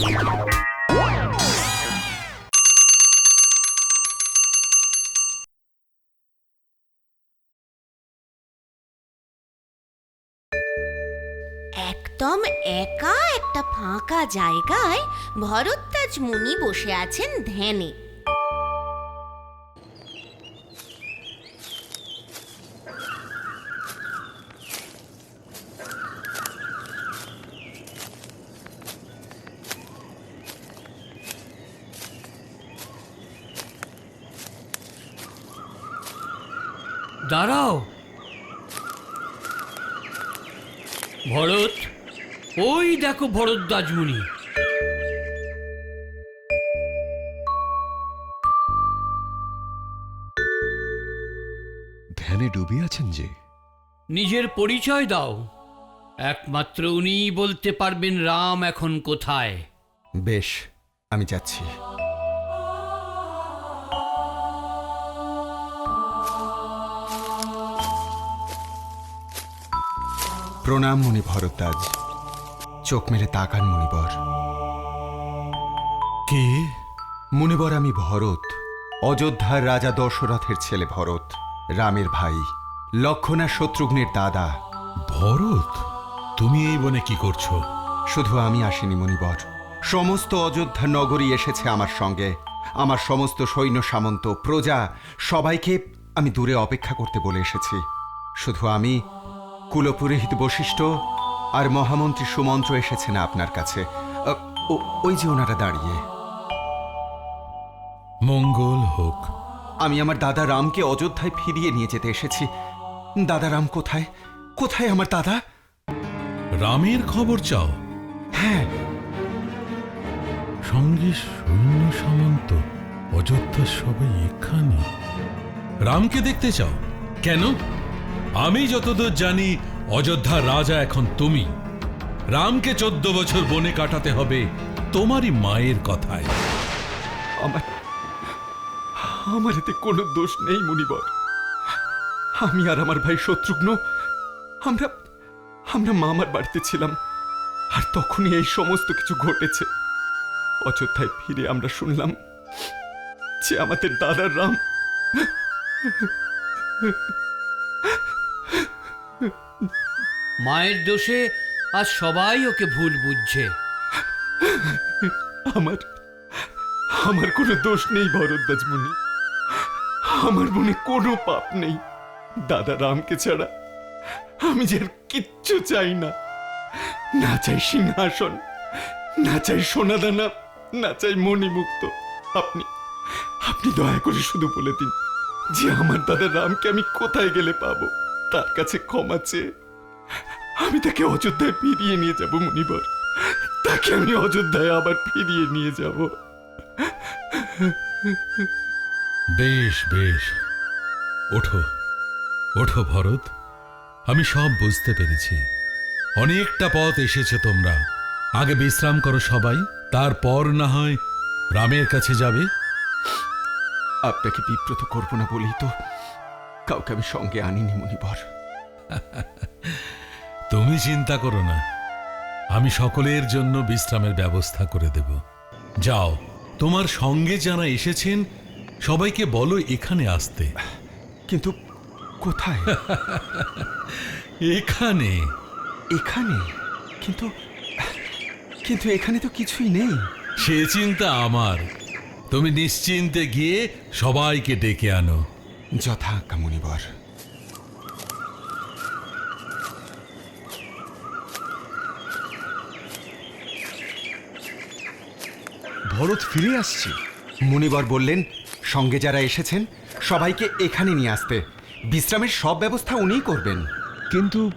একদম একা একটা ফাঁকা জায়গায় ভরদ্বাজ মুনি বসে আছেন ধ্যানে। দাঁড়াও। ভরত ওই দেখো ভরত মুনি ধ্যানে ডুবে আছেন যে? নিজের পরিচয় দাও। একমাত্র উনিই বলতে পারবেন রাম এখন কোথায়। বেশ আমি যাচ্ছি। প্রণাম মুনি ভরদ্বাজ। চোখ মেরে তাকান মুনিবর। কে? মুনিবর আমি ভরত অযোধ্যার রাজা দশরথের ছেলে ভরত রামের ভাই লক্ষণা শত্রুঘ্নের দাদা। ভরত? তুমি এই বনে কি করছ? শুধু আমি আসিনি মণিবর সমস্ত অযোধ্যা নগরী এসেছে আমার সঙ্গে। আমার সমস্ত সৈন্য সামন্ত প্রজা সবাইকে আমি দূরে অপেক্ষা করতে বলে এসেছি। শুধু আমি কুলপুরোহিত বশিষ্ঠ আর মহামন্ত্রী সুমন্ত্র এসেছেন আপনার কাছে। ওই যে ওনারা দাঁড়িয়ে। মঙ্গল হোক। আমি আমার দাদা রামকে অযোধ্যায় ফিরিয়ে নিয়ে যেতে এসেছি। দাদা রাম কোথায়? কোথায় আমার দাদা? রামের খবর চাও? হ্যাঁ। সঙ্গে সৈন্য সামন্ত অযোধ্যা সবাই এখানে। রামকে দেখতে চাও? কেন? আমি যতদূর জানি অযোধ্যার রাজা এখন তুমি। রামকে চোদ্দ বছর বনে কাটাতে হবে তোমারই মায়ের কথায়। আমার আমার এতে কোনো দোষ নেই মণিবর আমি আর আমার ভাই শত্রুঘ্ন, আমরা আমরা মামার বাড়িতে ছিলাম, আর তখনই এই সমস্ত কিছু ঘটেছে। অযোধ্যায় ফিরে আমরা শুনলাম যে আমাদের দাদার রাম মায়ের দোষে আজ সবাই ওকে ভুল বুঝছে। আমার আমার কোনো দোষ নেই ভরদ্বাজ মুনি আমার মনে কোনো পাপ নেই। দাদা রামকে ছাড়া আমি যে আর কিচ্ছু চাই না। না চাই সিংহাসন, না চাই সোনাদানা, না চাই মণিমুক্ত। আপনি আপনি দয়া করে শুধু বলে দিন যে আমার দাদা রামকে আমি কোথায় গেলে পাবো? তার কাছে ক্ষমা চেয়ে আমি তাকে অযোধ্যায় ফিরিয়ে নিয়ে যাব মুনিবর। তাকে আমি অযোধ্যায় আবার ফিরিয়ে নিয়ে যাব। বেশ বেশ। ওঠো ওঠো ভরত। আমি সব বুঝতে পেরেছি। অনেকটা পথ এসেছে তোমরা। আগে বিশ্রাম করো সবাই তারপর না হয় রামের কাছে যাবে। আপনাকে বিব্রত করব না বলেই তো কাউকে আমি সঙ্গে আনিনি মনিবর তুমি চিন্তা করো না। আমি সকলের জন্য বিশ্রামের ব্যবস্থা করে দেব। যাও তোমার সঙ্গে যারা এসেছেন সবাইকে বলো এখানে আসতে। কিন্তু কোথায়? এখানে। এখানে? কিন্তু কিন্তু এখানে তো কিছুই নেই। সে চিন্তা আমার। তুমি নিশ্চিন্তে গিয়ে সবাইকে ডেকে আনো। যথা আজ্ঞা মনিবর ভরত ফিরে আসছে। মুনিবর বললেন, সঙ্গে যারা এসেছেন, সবাইকে এখানে নিয়ে আসতে। বিশ্রামের সব ব্যবস্থা উনিই করবেন। কিন্তু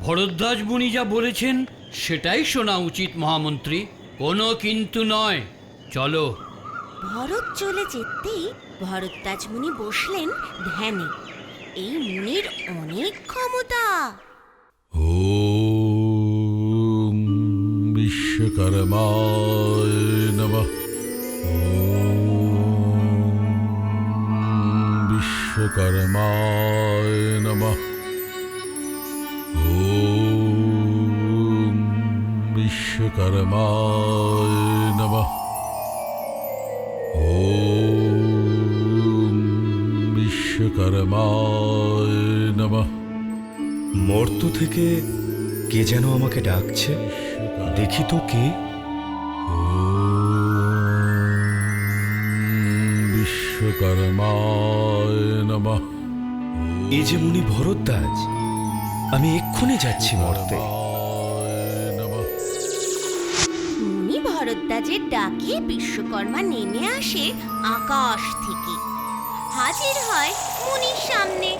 ভরদ্বাজ মুনি যা বলেছেন, সেটাই শোনা উচিত, মহামন্ত্রী। কোনো কিন্তু নয়। চলো। ভরত চলে যেতেই ভরদ্বাজ মুনি বসলেন ধ্যানে। এই মুনির অনেক ক্ষমতা। ওম বিশ্বকর্মায় নমঃ। ওম বিশ্বকর্মায় নমঃ। ওম বিশ্বকর্মায় বিশ্বকর্মায় নমঃ। মর্ত থেকে কে যেন আমাকে ডাকছে? দেখি তো কে। বিশ্বকর্মায় নমঃ। এই যে মুনি ভরদ্বাজ আমি এক্ষুনি যাচ্ছি মর্তে। নমঃ মুনি ভরদ্বাজের ডাকে বিশ্বকর্মা নেমে আসে আকাশ থেকে। হাজির হয় মুনির সামনে।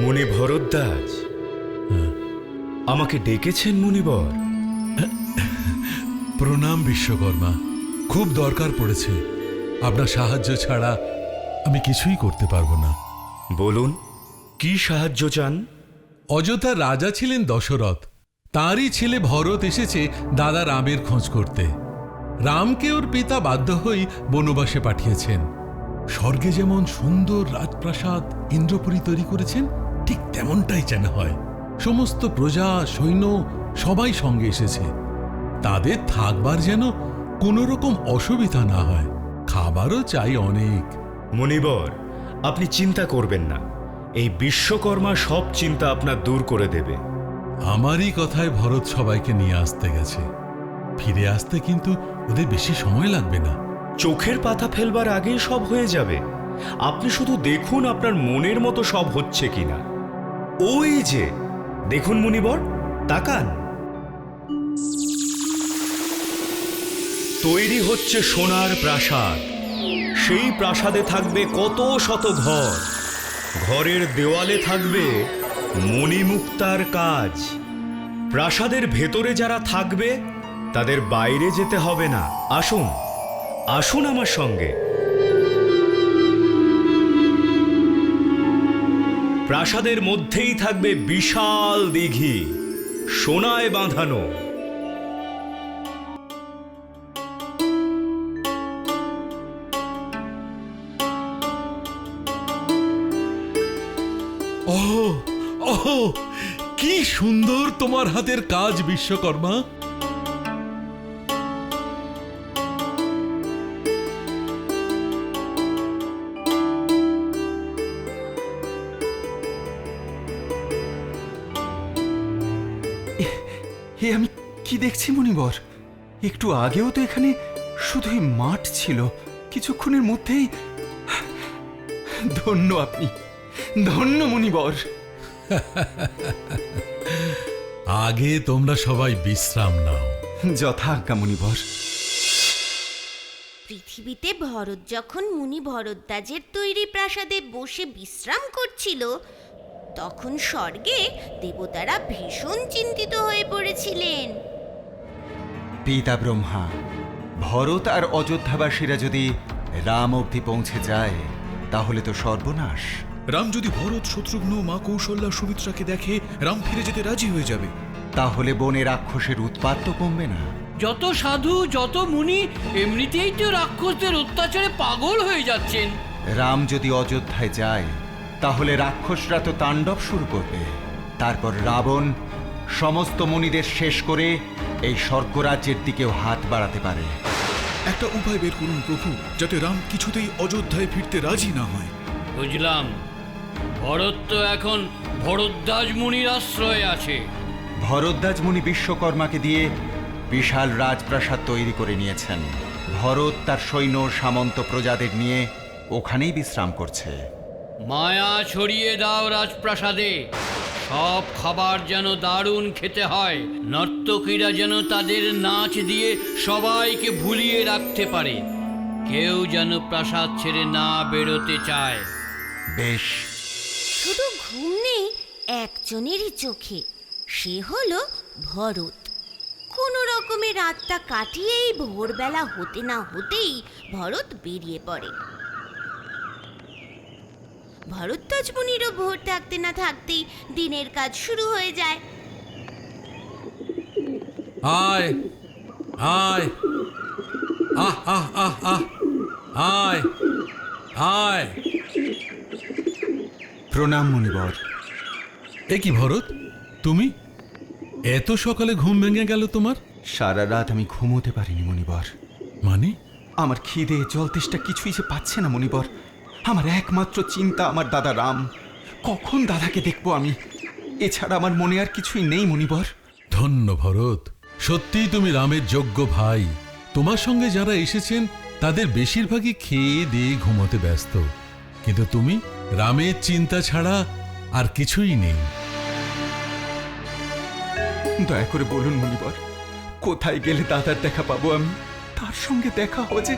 মুনি ভরদ্বাজ? আমাকে ডেকেছেন মুনিবর? প্রণাম বিশ্বকর্মা খুব দরকার পড়েছে। আপনার সাহায্য ছাড়া আমি কিছুই করতে পারব না। বলুন কি সাহায্য চান? অযোধ্যার রাজা ছিলেন দশরথ। তারই ছেলে ভরত এসেছে দাদা রামের খোঁজ করতে। রামকে ওর পিতা বাধ্য হয়ে বনবাসে পাঠিয়েছেন। স্বর্গে যেমন সুন্দর রাজপ্রাসাদ ইন্দ্রপুরী তৈরি করেছেন ঠিক তেমনটাই যেন হয়। সমস্ত প্রজা সৈন্য সবাই সঙ্গে এসেছে। তাদের থাকবার যেন কোনো রকম অসুবিধা না হয়। খাবারও চাই অনেক। মনিবর আপনি চিন্তা করবেন না। এই বিশ্বকর্মা সব চিন্তা আপনার দূর করে দেবে। আমারই কথায় ভরত সবাইকে নিয়ে আসতে গেছে। ফিরে আসতে কিন্তু ওদের বেশি সময় লাগবে না। চোখের পাতা ফেলবার আগেই সব হয়ে যাবে। আপনি শুধু দেখুন আপনার মনের মতো সব হচ্ছে কিনা। ওই যে, দেখুন মুনিবর, তাকান। তৈরি হচ্ছে সোনার প্রাসাদ। সেই প্রাসাদে থাকবে কত শত ঘর। ঘরের দেওয়ালে থাকবে মণিমুক্তার কাজ। প্রাসাদের ভেতরে যারা থাকবে, তাদের বাইরে যেতে হবে না। আসুন। আসুন আমার সঙ্গে। প্রাসাদের মধ্যেই থাকবে বিশাল দিঘি, সোনায় বাঁধানো। কি সুন্দর তোমার হাতের কাজ, বিশ্বকর্মা। দেখছি মনিবর একটু আগেও তো এখানে শুধুই মাঠ ছিল। কিছুক্ষণের মধ্যেই ধন্য আপনি। ধন্য মনিবর আগে তোমরা সবাই বিশ্রাম নাও। যথাজ্ঞা মনিবর পৃথিবীতে ভরত যখন মুনি ভরদ্বাজের তৈরি প্রাসাদে বসে বিশ্রাম করছিল তখন স্বর্গে দেবতারা ভীষণ চিন্তিত হয়ে পড়েছিলেন। পিতা ব্রহ্মা ভরত আর অযোধ্যাবাসীরা যদি রাম অবধি পৌঁছে যায় তাহলে তো সর্বনাশ। রাম যদি ভরত শত্রুঘ্ন মা কৌশল্যা সুমিত্রাকে দেখে রাম ফিরে যেতে রাজি হয়ে যাবে। তাহলে বনে রাক্ষসের উৎপাত তো কমবে না। যত সাধু যত মুনি এমনিতেই তো রাক্ষসদের অত্যাচারে পাগল হয়ে যাচ্ছেন। রাম যদি অযোধ্যায় যায় তাহলে রাক্ষসরা তো তাণ্ডব শুরু করবে। তারপর রাবণ সমস্ত মুনিদের শেষ করে এই স্বর্গরাজ্যের দিকেও হাত বাড়াতে পারে। একটা উপায় বের করুন প্রভু যাতে রাম কিছুতেই অযোধ্যায় ফিরতে রাজি না হয়। বুঝলাম। ভরত তো এখন ভরদ্বাজ মুনির আশ্রয়ে আছে। ভরদ্বাজ মুনি বিশ্বকর্মাকে দিয়ে বিশাল রাজপ্রাসাদ তৈরি করে নিয়েছেন। ভরত তার সৈন্য সামন্ত প্রজাদের নিয়ে ওখানেই বিশ্রাম করছে। মায়া ছড়িয়ে দাও রাজপ্রাসাদে। সব খাবার যেন দারুণ খেতে হয়। নর্তকীরা যেন তাদের নাচ দিয়ে সবাইকে ভুলিয়ে রাখতে পারে। কেউ যেন প্রাসাদ ছেড়ে না বেরোতে চায়। বেশ। শুধু ঘুম নেই একজনেরই চোখে। সে হলো ভরত। কোনো রকমে রাতটা কাটিয়েই ভোরবেলা হতে না হতেই ভরত বেরিয়ে পড়ে। ভরদ্বাজ মুনিরও ভোর থাকতে না থাকতেই দিনের কাজ শুরু হয়ে যায়। আয় আয় আহ আহ আহ আহ আয় আয় প্রণাম মুনিবর এ কি ভরত তুমি? এত সকালে ঘুম ভেঙে গেল তোমার? সারা রাত আমি ঘুমোতে পারিনি মনিবর মানে? আমার খিদে জল তেষ্টা কিছুই যে পাচ্ছে না মনিবর আমার একমাত্র চিন্তা আমার দাদা রাম। কখন দাদাকে দেখব আমি? এছাড়া আমার মনে আর কিছুই নেই মনিবর ধন্য ভরত। সত্যিই তুমি রামের যোগ্য ভাই। তোমার সঙ্গে যারা এসেছেন তাদের বেশিরভাগই খেয়ে দিয়ে ঘুমোতে ব্যস্ত। কিন্তু তুমি রামের চিন্তা ছাড়া আর কিছুই নেই। দয়া করে বলুন মনিবর কোথায় গেলে দাদার দেখা পাবো আমি? তার সঙ্গে দেখা হওয়া যে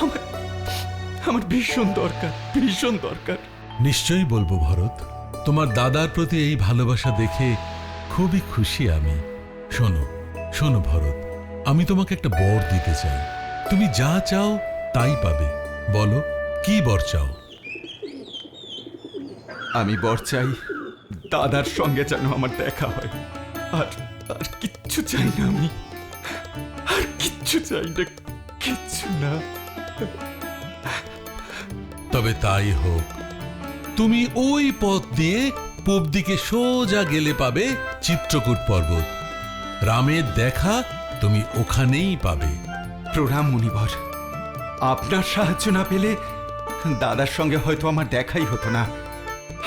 আমার আমার ভীষণ দরকার ভীষণ দরকার। নিশ্চয়ই বলব ভরত তোমার দাদার প্রতি এই ভালোবাসা দেখে খুবই খুশি আমি। শোনো শোনো ভরত আমি তোমাকে একটা বর দিতে চাই। তুমি যা চাও তাই পাবে। বলো কি বর চাও? আমি বর চাই দাদার সঙ্গে যেন আমার দেখা হয়। আর আর কিচ্ছু চাই না আমি। আর কিচ্ছু চাই না কিচ্ছু না। তবে তাই হোক। তুমি ওই পথ দিয়ে পূব দিকে সোজা গেলে পাবে চিত্রকূট পর্বত। রামের দেখা তুমি ওখানেই পাবে। প্রণাম মুনিবর। আপনার সাহায্য না পেলে দাদার সঙ্গে হয়তো আমার দেখাই হতো না।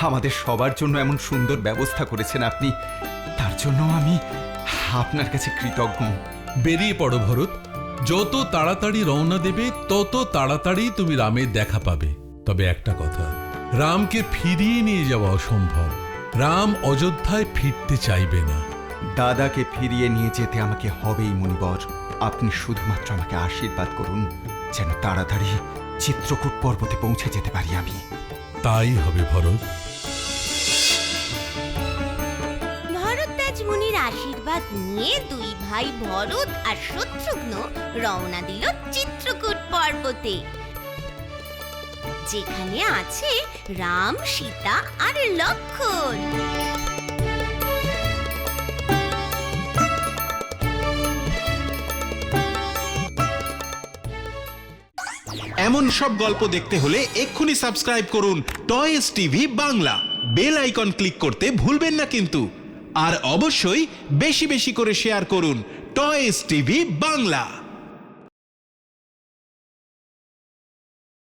আমাদের সবার জন্য এমন সুন্দর ব্যবস্থা করেছেন আপনি। তার জন্য আমি আপনার কাছে কৃতজ্ঞ। বেরিয়ে পড়ো ভরত। যত তাড়াতাড়ি রওনা দেবে তত তাড়াতাড়ি তুমি রামের দেখা পাবে। তবে একটা কথা রামকে ফিরিয়ে নিয়ে যাওয়া অসম্ভব। রাম অযোধ্যায় ফিরতে চাইবে না। দাদাকে ফিরিয়ে নিয়ে যেতে আমাকে হবেই মুনিবর আপনি শুধুমাত্র আমাকে আশীর্বাদ করুন যেন তাড়াতাড়ি চিত্রকূট পর্বতে পৌঁছে যেতে পারি আমি। তাই হবে ভরত। ভরদ্বাজ মুনির আশীর্বাদ নিয়ে দুই ভাই ভরত আর শত্রুঘ্ন রওনা দিল চিত্রকূট পর্বতে। যেখানে আছে রাম, সীতা আর লক্ষণ। এমন সব গল্প দেখতে হলে এক্ষুনি সাবস্ক্রাইব করুন toys TV Bangla. Bell icon click করতে ভুলবেন না কিন্তু। আর অবশ্যই বেশি বেশি করে শেয়ার করুন টয়েস টিভি বাংলা।